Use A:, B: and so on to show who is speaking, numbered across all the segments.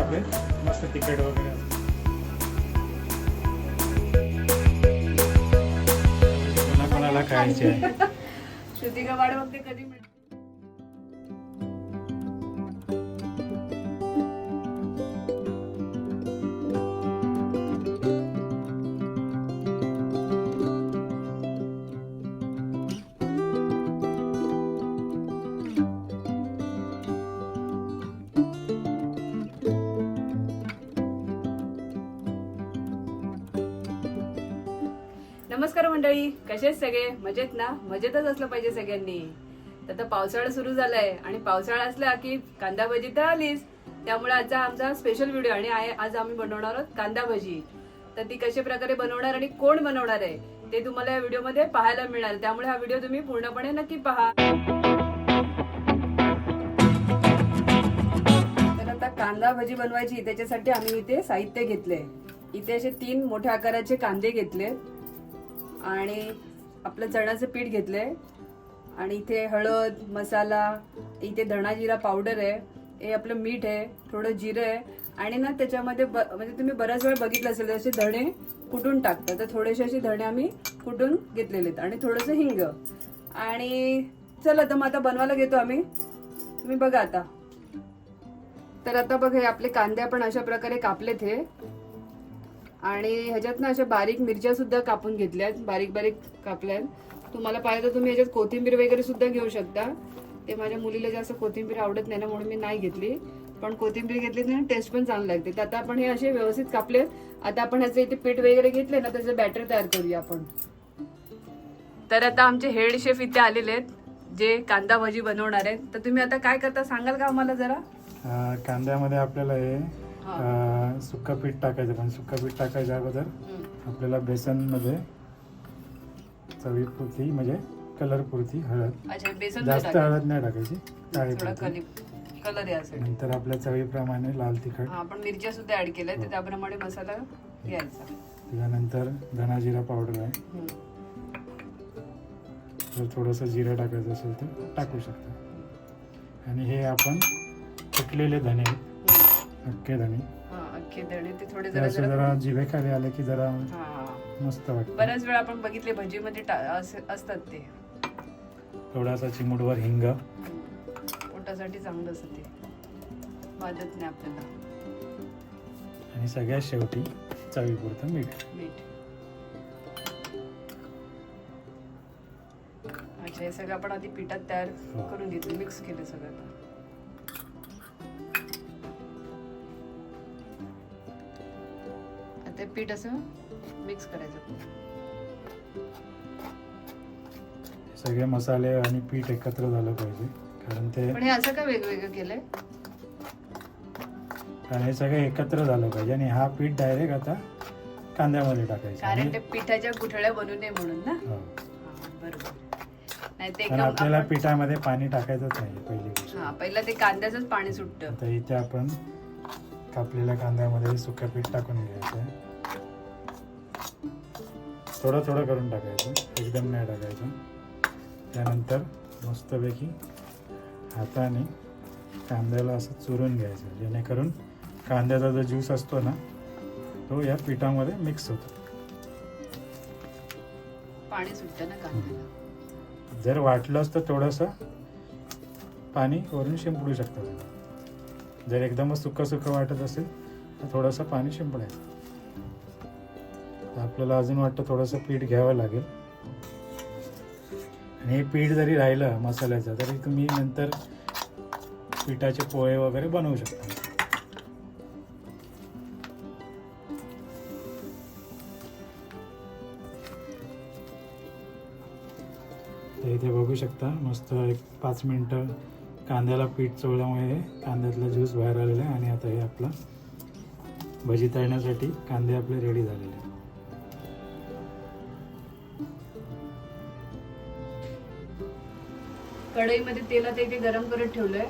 A: आपले. मस्त तिकीट वगैरे कोणाला खायचे आहे.
B: श्रुतिका वाढ बघते कधी मिळते. नमस्कार मंडळी कसे सगळे? मजेत ना? मजेतच असलं पाहिजे सगळ्यांनी. तर आता पावसाळा सुरू झालाय आणि पावसाळा असला की कांदा भजी तर आलीच. त्यामुळे आजचा आमचा स्पेशल व्हिडिओ आणि आहे- आज आम्ही बनवणार आहोत कांदा भजी. तर ती कशा प्रकारे बनवणार आणि कोण बनवणार आहे ते तुम्हाला या व्हिडिओमध्ये पाहायला मिळणार. त्यामुळे हा व्हिडिओ तुम्ही पूर्णपणे नक्की पहा. तर आता कांदा भजी बनवायची त्याच्यासाठी आम्ही इथे साहित्य घेतले इथे असे तीन मोठ्या आकाराचे कांदे घेतले आणि आपलं चण्याचं पीठ घेतलंय. आणि इथे हळद मसाला इथे धणा जिरा पावडर आहे. हे आपलं मीठ आहे थोडं जिरं आहे. आणि ना त्याच्यामध्ये ब म्हणजे तुम्ही बऱ्याच वेळ बघितलं असेल असे धणे कुटून टाकतात. तर थोडेसे असे धणे आम्ही कुटून घेतलेले आहेत. आणि थोडंसं हिंग. आणि चला तर मग आता बनवायला घेतो आम्ही. तुम्ही बघा आता. तर आता बघा हे आपले कांदे आपण अशा प्रकारे कापलेत हे. आणि ह्याच्यात ना अशा बारीक मिरच्या सुद्धा कापून घेतल्या आहेत बारीक बारीक कापल्यात. तुम्हाला पाहिजे तर तुम्ही ह्याच्यात कोथिंबीर वगैरे सुद्धा घेऊ शकता. ते माझ्या मुलीला जास्त कोथिंबीर आवडत नाही ना म्हणून मी नाही घेतली. पण कोथिंबीर घेतली तर टेस्ट पण चांगली लागते. तर आता आपण हे असे व्यवस्थित कापले आता आपण ह्याचे इथे पीठ वगैरे घेतले ना त्याचं बॅटर तयार करूया आपण. तर आता आमचे हेड शेफ इथे आलेले आहेत जे कांदा भजी बनवणार आहेत. तर तुम्ही आता काय करता सांगाल का आम्हाला जरा?
A: कांद्यामध्ये आपल्याला हे अं, सुक्का पीठ टाकायचं पण सुक्का पीठ टाकायच्या अगोदर आपल्याला बेसनमध्ये चवीपुरती म्हणजे कलर पुरती हळद.
B: अच्छा बेसन
A: जास्त हळद नाही टाकायची काळी
B: थोडा
A: पुरती.
B: कलर यासाठी
A: नंतर आपल्या चवीप्रमाणे लाल तिखट.
B: हा आपण मिरच्या सुद्धा ऍड केल्या तर त्याप्रमाणे मसाला घ्यायचा
A: त्याच्यानंतर धना जिरा पावडर आहे.
B: हम्म.
A: जर थोडंसं जिरं टाकायचं असेल तर टाकू शकता. आणि हे आपण कुटलेले धने
B: हम्म.
A: अख्खे धने.
B: हा अख्खे धणे ते थोडे
A: ते
B: जरा
A: असे
B: जरा
A: जरा जिभेखाली आले की जरा
B: हा
A: मस्त वाटतं.
B: बऱ्याच वेळा आपण बघितले भजीमध्ये टा- असे- असतात ते.
A: थोडासा चिमूटभर हिंग.
B: पोटासाठी चांगलं असतं ते. वाजत नाही आपल्याला.
A: आणि सगळ्यात शेवटी चवीपुरतं मीठ.
B: मीठ. अच्छा हे सगळं आपण आधी पिठात तयार
A: हो.
B: करून घेतलं मिक्स केलं सगळं पीठ असं मिक्स करायचं.
A: सगळे मसाले आणि पीठ एकत्र झालं पाहिजे. कारण ते
B: पण हे असं का वेगवेगळं केलंय?
A: कारण हे सगळं एकत्र झालं पाहिजे आणि हा पीठ डायरेक्ट आता कांद्यामध्ये टाकायचा.
B: कारण ते पिठाच्या गुठळ्या बनू नये म्हणून ना?
A: हो.
B: बरोबर. नाही ते
A: आपल्याला पिठामध्ये पाणी टाकायचंच नाही पहिली गोष्ट.
B: हा पहिला ते कांद्याचंच पाणी सुटतं.
A: आता इथे आपण कापलेल्या कांद्यामध्ये सुकं पीठ टाकून घ्यायचं थोडं थोडं करून टाकायचं. एकदम नाही टाकायचं. त्यानंतर मस्तपैकी हाताने कांद्याला असं चुरून घ्यायचं जेणेकरून कांद्याचा जो ज्यूस असतो ना तो या पिठामध्ये मिक्स होतो.
B: पाणी सुटतं ना कांद्याला?
A: जर वाटलंच तर थोडंसं पाणी वरून शिंपडू शकता जर एकदमच सुकं सुकं वाटत असेल तर थोडंसं पाणी शिंपडायचं. तर आपल्याला अजून वाटतं थोडंसं पीठ घ्यावं लागेल आणि हे पीठ जरी राहिलं मसाल्याचं तरी तुम्ही नंतर पिठाचे पोहे वगैरे बनवू शकता इथे बघू शकता मस्त एक पाच मिनटं कांद्याला पीठ चोळल्यामुळे कांद्यातला ज्यूस बाहेर आलेला आहे आणि आता हे आपलं भजी तळण्यासाठी कांदे आपले रेडी झालेले आहेत.
B: कढईमध्ये तेल आता इथे गरम करत ठेवलंय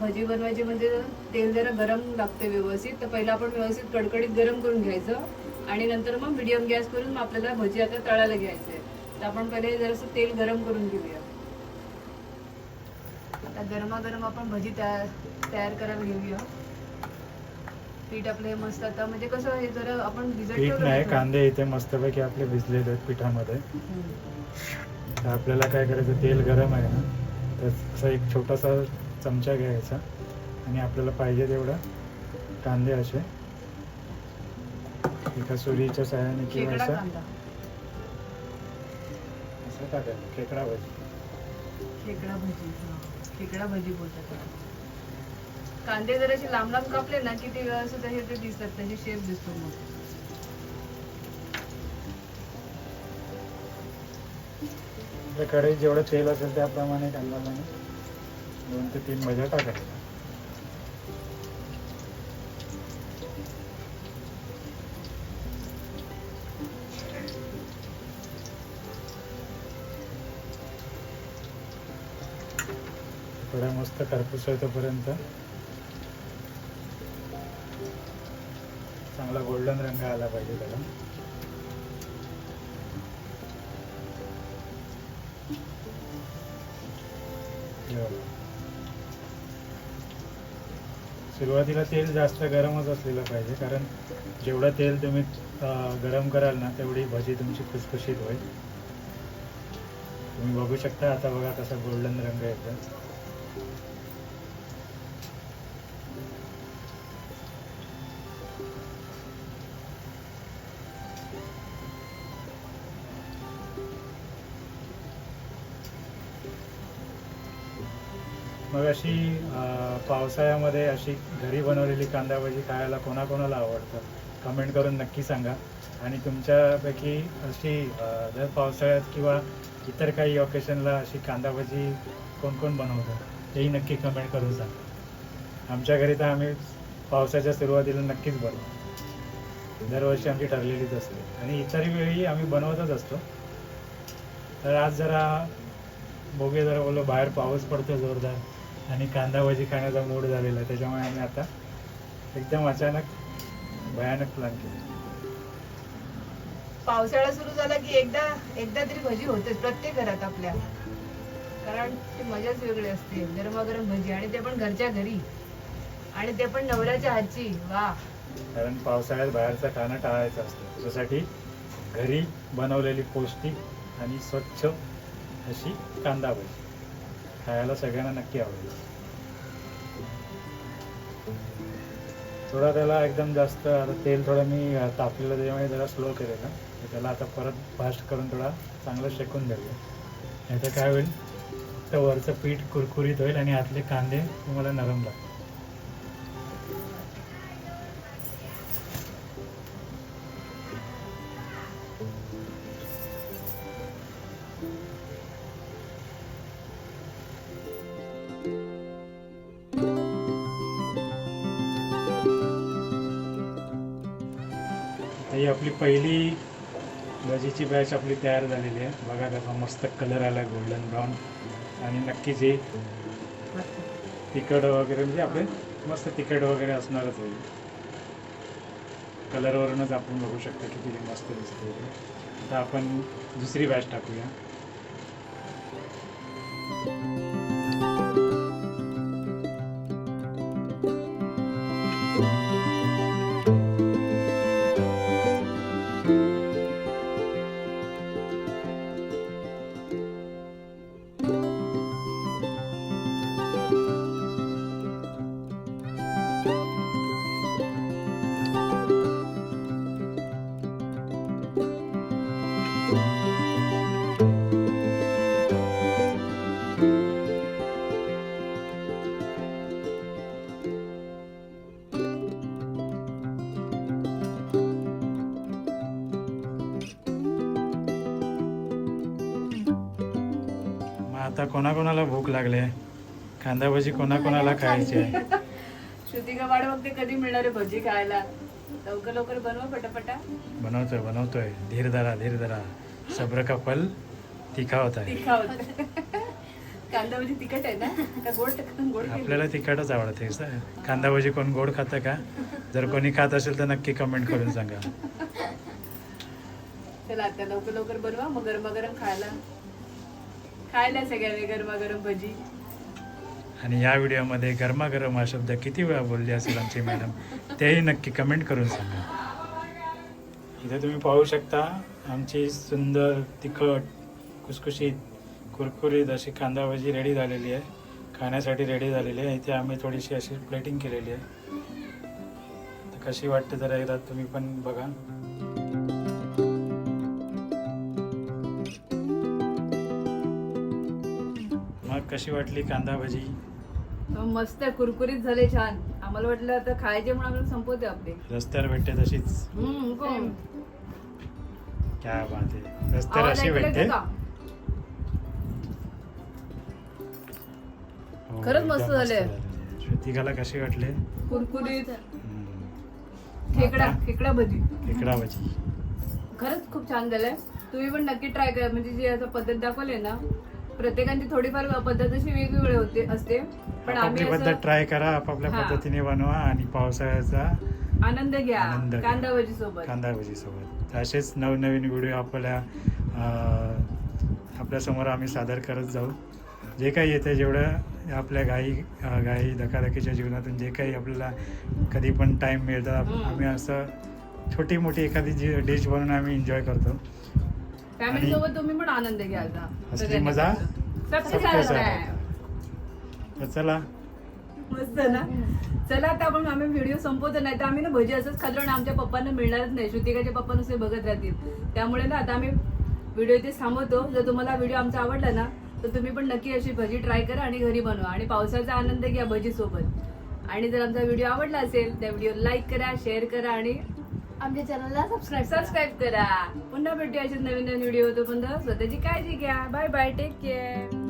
B: भजी बनवायची म्हणजे तेल जरा गरम लागते व्यवस्थित. तर पहिला आपण व्यवस्थित कडकडीत गरम करून घ्यायचं आणि नंतर मग मिडियम गॅस करून मग आपल्याला भजी आता तळायला घ्यायचंय. तर आपण पहिले जरासं तेल गरम करून घेऊया. आता गरमागरम आपण भजी तयार तयार करायला घेऊया. पीठ आपलं मस्त आता म्हणजे कसं हे जरा आपण भिजत ठेवलं
A: कांदे इथे मस्तपैकी आपले भिजलेले आहेत पिठामध्ये. तर आपल्याला काय करायचं तेल गरम आहे ना तर असा एक छोटासा चमचा घ्यायचा आणि आपल्याला पाहिजे तेवढं कांदे असे. एका सुरीच्या सहाय्याने किंवा असं टाकायचं खेकडा भाजी.
B: खेकडा भजी. खेकडा भजी बोलतात. कांदे जर असे लांब लांब कापले ना की ते असे ते दिसतात त्याचे शेप दिसतो मग.
A: आपल्याकडे जेवढं तेल असेल त्याप्रमाणे कांद्यामध्ये दोन ते तीन भज्या टाकायच्या. थोड्या मस्त करपूस येतोपर्यंत चांगला गोल्डन रंग आला पाहिजे त्याला. सुरुवातीला तेल जास्त गरमच असलेलं पाहिजे कारण जेवढं तेल तुम्ही गरम कराल ना तेवढी भजी तुमची खुसखुशीत होईल. तुम्ही बघू शकता आता बघा कसा गोल्डन रंग येतो मग अशी पावसाळ्यामध्ये अशी घरी बनवलेली कांदा भजी खायला कोणाकोणाला आवडतं? कमेंट करून नक्की सांगा. आणि तुमच्यापैकी अशी दर जर पावसाळ्यात किंवा इतर काही ऑकेशनला अशी कांदा भजी कोण कोण बनवतं? तेही नक्की कमेंट करून सांगा. आमच्या घरी तर आम्ही पावसाच्या सुरुवातीला नक्कीच बनवतो. दरवर्षी आमची ठरलेलीच असते. आणि इतर वेळी आम्ही बनवतच असतो. तर आज जरा बोगे जरा बोललो बाहेर पाऊस पडतो जोरदार. आणि कांदा भजी खाण्याचा मूड झालेला आहे. त्याच्यामुळे आम्ही आता एकदम अचानक भयानक प्लॅन केला.
B: पावसाळा सुरू झाला की एकदा एकदा तरी भजी होतेच प्रत्येक घरात आपल्या कारण ती मजाच वेगळी असते. गरमागरम भजी आणि ते पण घरच्या घरी. आणि ते पण नवऱ्याच्या हातची. वा.
A: कारण पावसाळ्यात बाहेरचं खाणं टाळायचं असतं. त्याच्यासाठी घरी बनवलेली पौष्टिक आणि स्वच्छ अशी कांदा भजी. खायला सगळ्यांना नक्की आवडेल. थोडा त्याला एकदम जास्त आता तेल थोडं मी तापलेलं त्याच्यामुळे जरा स्लो केलेलं. तर त्याला आता परत फास्ट करून थोडा चांगलं शेकून देऊया नाही तर काय होईल तर वरचं पीठ कुरकुरीत होईल आणि आतले कांदे तुम्हाला नरम लागतील. ही आपली पहिली भजीची बॅच आपली तयार झालेली आहे. बघा कसा मस्त कलर आला गोल्डन ब्राऊन आणि नक्कीच हे तिखट वगैरे म्हणजे आपले मस्त तिखट वगैरे असणारच आहे. कलरवरूनच आपण बघू शकतो किती मस्त दिसते आता आपण दुसरी बॅच टाकूया. आता कोणाकोणाला भूक लागले? कांदा भजी कोणाकोणाला खायची? आहे
B: श्रुतिका वाट बघते कधी मिळणार आहे भजी खायला. लवकर लवकर बनवा पटापटा.
A: बनवतोय बनवतोय. धीर धरा धीर धरा. सब्र का फल तिखा होत आहे.
B: तिखा होत कांदा भजी तिखट आहे ना? का गोड गोड?
A: आपल्याला तिखटच आवडते कांदा भजी कोण गोड खातं का? जर कोणी खात असेल तर नक्की कमेंट करून सांगा.
B: चला आता लवकर लवकर बनवा मग गरम गरम खायला. खायला सगळ्यांनी गरमागरम भजी.
A: आणि या व्हिडिओमध्ये गरमागरम हा शब्द किती वेळा बोलले असेल आमची मॅडम तेही नक्की कमेंट करून सांगा. इथे तुम्ही पाहू शकता आमची सुंदर तिखट खुसखुशीत कुरकुरीत अशी कांदा भाजी रेडी झालेली आहे. खाण्यासाठी रेडी झालेली आहे. इथे आम्ही थोडीशी अशी प्लेटिंग केलेली आहे. तर कशी वाटते जरा एकदा तुम्ही पण बघा. कशी वाटली कांदा भाजी?
B: मस्त आहे, कुरकुरीत झाले छान. आम्हाला वाटलं आता खायचे म्हणून आम्हाला संपवते आपले.
A: रस्त्यावर भेटते तशीच.
B: हम्म, कोण?
A: क्या बात आहे. रस्त्यावर
B: आवाज
A: अशी
B: ऐकलं
A: भेटते.
B: का?
A: हो,
B: खरंच मस्त झाले.
A: आहे. श्रुतिकाला कशी वाटले?
B: कुरकुरीत.
A: हम्म.
B: खेकडा
A: आता?
B: खेकडा भजी.
A: खेकडा भाजी.
B: खरंच खूप छान झालंय. तुम्ही पण नक्की ट्राय करा. म्हणजे जी आता पद्धत दाखवली ना प्रत्येकाची थोडीफार पद्धत अशी वेगवेगळी होते असते पण आम्ही
A: पद्धत
B: असं
A: ट्राय करा आपापल्या
B: हा.
A: पद्धतीने बनवा आणि पावसाळ्याचा
B: आनंद घ्या
A: आनंद घ्या.
B: कांदा भजी सोबत
A: कांदा भजी सोबत असेच नवनवीन व्हिडिओ आपल्या अं, आपल्यासमोर आम्ही सादर करत जाऊ जे काही येते जेवढं आपल्या गाई अं, गाई धकाधकीच्या जीवनातून जे काही आपल्याला कधी पण टाईम मिळतं आप-
B: हम्म.
A: आम्ही असं छोटी मोठी एखादी जी डिश बनवून आम्ही एन्जॉय करतो
B: फॅमिली
A: आणि-
B: सोबत तुम्ही पण आनंद घ्या आता
A: असली मजा?
B: सबसे
A: सबके
B: साथ है.
A: तर चला.
B: मस्त ना? चला आता आपण आम्ही व्हिडिओ संपवतो नाही तर आम्ही ना भजी असंच खाल्लो आणि आमच्या पप्पांना मिळणारच नाही. श्रुतिकाचे पप्पा नुसते बघत राहतील. त्यामुळे ना आता आम्ही व्हिडिओ इथे थांबवतो. जर तुम्हाला व्हिडिओ आमचा आवडला ना तर तुम्ही पण नक्की अशी भजी ट्राय करा आणि घरी बनवा. आणि पावसाचा आनंद घ्या भजी सोबत आणि जर आमचा व्हिडिओ आवडला असेल त्या व्हिडिओ लाईक करा शेअर करा आणि
C: आमच्या चॅनलला सबस्क्राईब
B: सबस्क्राईब करा. पुन्हा भेटू अशा नवीन नवीन व्हिडिओ होतो पण स्वतःची काळजी घ्या. Bye bye take care